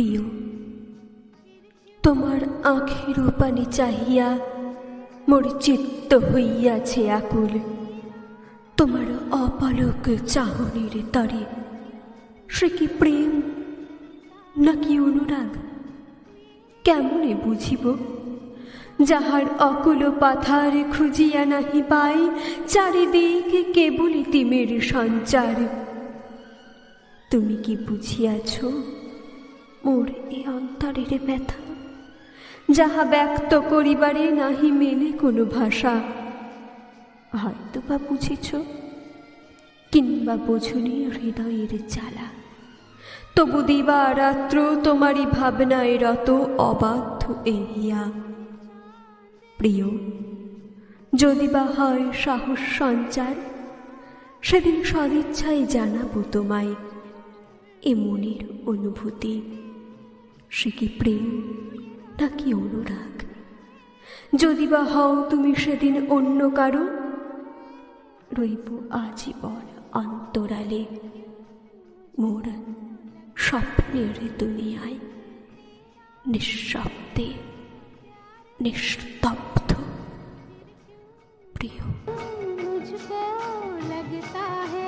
প্রিয় তোমার আঁখের পানে চাহিয়া মোর চিত্ত হইয়াছে আকুল। তোমার অপালক চাহনির তরে সে কি প্রেম নাকি অনুরাগ? কেমনে বুঝিব? যাহার অকুল পাথার খুঁজিয়া নাহি পাই, চারিদিক কেবলই তিমের সঞ্চার। তুমি কি বুঝিয়াছ? মোর এ অন্তরের ব্যথা, যাহা ব্যক্ত করিবারে নাহি মেলে কোনো ভাষা। হয়তো বা বুঝেছ, কিংবা বোঝনি হৃদয়ের জ্বালা। তবু দিবা রাত্র তোমারই ভাবনায় রত অবাধ্য এহিয়া। প্রিয়, যদি বা হয় সাহস সঞ্চার, সেদিন সদিচ্ছায় জানাব তোমায় এ মনের অনুভূতি। সে কি প্রেম নাকি অনুরাগ? যদি বা হও তুমি সেদিন অন্য কারও, রইব আজীবন অন্তরালে। মোর স্বপ্নের দুনিয়ায় নিঃশব্দে, নিস্তব্ধ প্রিয়। लगता